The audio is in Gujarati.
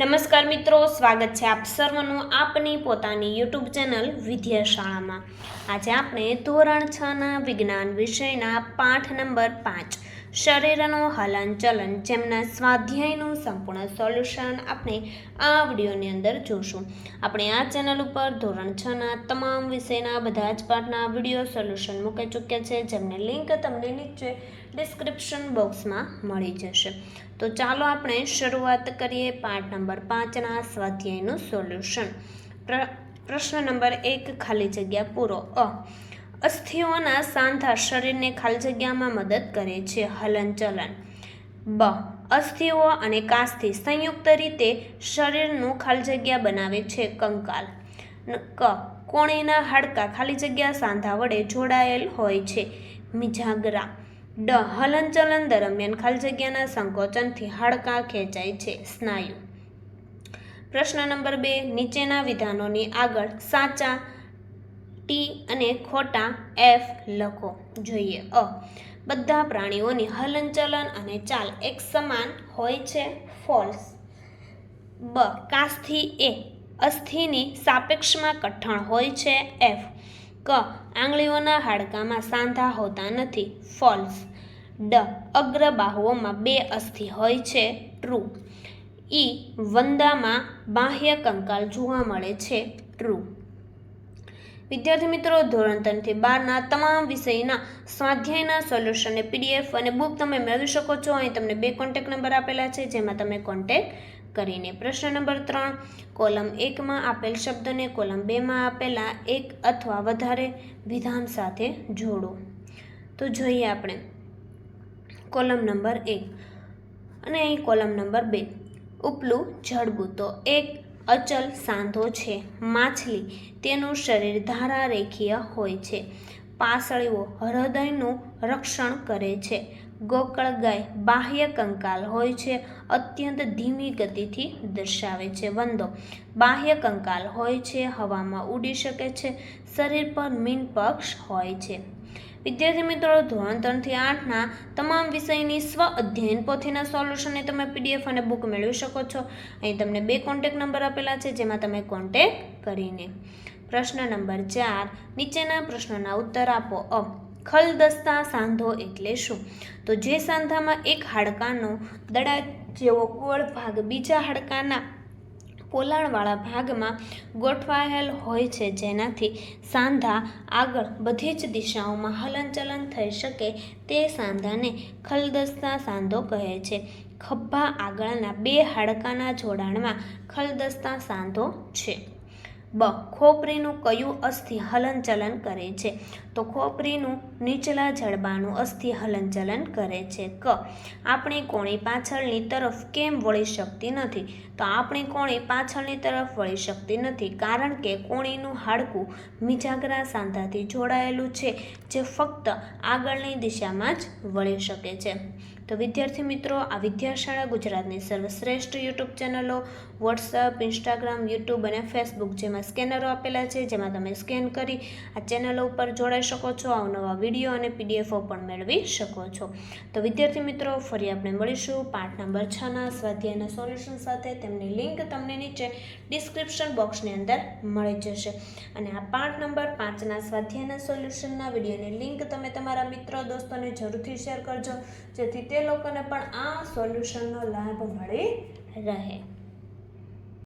નમસ્કાર મિત્રો, સ્વાગત છે આપ સર્વનું આપની પોતાની યુટ્યુબ ચેનલ વિદ્યાશાળામાં. આજે આપણે ધોરણ છના વિજ્ઞાન વિષયના પાઠ નંબર પાંચ શરીરનું હલનચલન જેમના સ્વાધ્યાયનું સંપૂર્ણ સોલ્યુશન આપણે આ વિડીયોની અંદર જોશું. આપણે આ ચેનલ ઉપર ધોરણ છના તમામ વિષયના બધા જ પાઠના વીડિયો સોલ્યુશન મૂકી ચૂક્યા છે, જેમને લિંક તમને નીચે ડિસ્ક્રિપ્શન બોક્સમાં મળી જશે. તો ચાલો આપણે શરૂઆત કરીએ પાઠ નંબર પાંચના સ્વાધ્યાયનું સોલ્યુશન. પ્ર, પ્રશ્ન નંબર એક ખાલી જગ્યા પૂરો. અ. અસ્થિઓના સાંધા શરીરને ખાલી જગ્યામાં મદદ કરે છે. હલનચલન. બ. અસ્થિઓ અને કાસ્થિ સંયુક્ત રીતે શરીરનું ખાલી જગ્યા બનાવે છે કંકાલ. ક. કોણીના હાડકાં ખાલી જગ્યા સાંધા વડે જોડાયેલ હોય છે. મિજાગરા. ડ. હલનચલન દરમિયાન ખાલી જગ્યાના સંકોચનથી હાડકાં ખેંચાય છે. સ્નાયુ. પ્રશ્ન નંબર બે. નીચેના વિધાનોની આગળ સાચા ટી અને ખોટા એફ લખો. જોઈએ, અ. બધા પ્રાણીઓની હલનચલન અને ચાલ એક સમાન હોય છે, ફોલ્સ. બ. કાસ્થિ એ અસ્થિની સાપેક્ષમાં કઠણ હોય છે, એફ. ક. આંગળીઓના હાડકામાં સાંધા હોતા નથી, ફોલ્સ. ડ. અગ્રબાહુઓમાં બે અસ્થિ હોય છે, ટ્રુ. ઈ વંદામાં બાહ્ય કંકાલ જોવા મળે છે, ટ્રુ. વિદ્યાર્થી મિત્રો, ધોરણ ત્રણથી બારના તમામ વિષયના સ્વાધ્યાયના સોલ્યુશનને પીડીએફ અને બુક તમે મેળવી શકો છો. અહીં તમને બે કોન્ટેક નંબર આપેલા છે, જેમાં તમે કોન્ટેક કરીને પ્રશ્ન નંબર ત્રણ, કોલમ એકમાં આપેલ શબ્દને કોલમ બેમાં આપેલા એક અથવા વધારે વિધાન સાથે જોડો. તો જોઈએ આપણે કોલમ નંબર એક અને અહીં કોલમ નંબર બે. ઉપલું જડબું. તો એક અચલ સાંધો છે. માછલી તેનું શરીર ધારા રેખીય હોય છે. પાસળીઓ હૃદયનું રક્ષણ કરે છે. ગોકળ ગાય બાહ્ય કંકાલ હોય છે. અત્યંત ધીમી ગતિથી દર્શાવે છે. વંદો બાહ્ય કંકાલ હોય છે. હવામાં ઉડી શકે છે. શરીર પર મીન પક્ષ હોય છે. વિદ્યાર્થી મિત્રો, ધોરણ ત્રણથી આઠના તમામ વિષયની સ્વ અધ્યયન પોથીના સોલ્યુશનને તમે પીડીએફ અને બુક મેળવી શકો છો. અહીં તમને બે કોન્ટેક નંબર આપેલા છે, જેમાં તમે કોન્ટેક કરીને પ્રશ્ન નંબર ચાર નીચેના પ્રશ્નોના ઉત્તર આપો. અ. ખલદસ્તા સાંધો એટલે શું? તો જે સાંધામાં એક હાડકાનો દડા જેવો કોળ ભાગ બીજા હાડકાના પોલાણવાળા ભાગમાં ગોઠવાયેલ હોય છે, જેનાથી સાંધા આગળ બધી જ દિશાઓમાં હલનચલન થઈ શકે તે સાંધાને ખલદસ્તા સાંધો કહે છે. ખભા આગળના બે હાડકાના જોડાણમાં ખલદસ્તા સાંધો છે. બ, ખોપરીનું કયું અસ્થિ હલનચલન કરે છે? તો ખોપરીનું નીચલા જડબાનું અસ્થિ હલનચલન કરે છે. ક, આપણી કોણી પાછળની તરફ કેમ વળી શકતી નથી? તો આપણી કોણી પાછળની તરફ વળી શકતી નથી? કારણ કે કોણીનું હાડકું મિજાગરા સાંધાથી જોડાયેલું છે, જે ફક્ત આગળની દિશામાં જ વળી શકે છે. તો વિદ્યાર્થી મિત્રો, આ વિદ્યાશાળા ગુજરાતની સર્વશ્રેષ્ઠ યુટ્યુબ ચેનલો, વોટ્સઅપ, ઇન્સ્ટાગ્રામ, યુટ્યુબ અને ફેસબુક જેમાં સ્કેનરો આપેલા છે, જેમાં તમે સ્કેન કરી આ ચેનલો ઉપર જોડાઈ શકો છો અવનવા વીડિયો અને પીડીએફો પણ મેળવી શકો છો. તો વિદ્યાર્થી મિત્રો, ફરી આપણે મળીશું પાઠ નંબર છના સ્વાધ્યાયના સોલ્યુશન સાથે. તેમની લિંક તમને નીચે ડિસ્ક્રિપ્શન બોક્સની અંદર મળી જશે. અને આ પાઠ નંબર પાંચના સ્વાધ્યાયના સોલ્યુશનના વિડીયોની લિંક તમે તમારા મિત્રો, દોસ્તોને જરૂરથી શેર કરજો, જેથી તે લોકોને પણ આ સોલ્યુશનનો લાભ મળી રહે.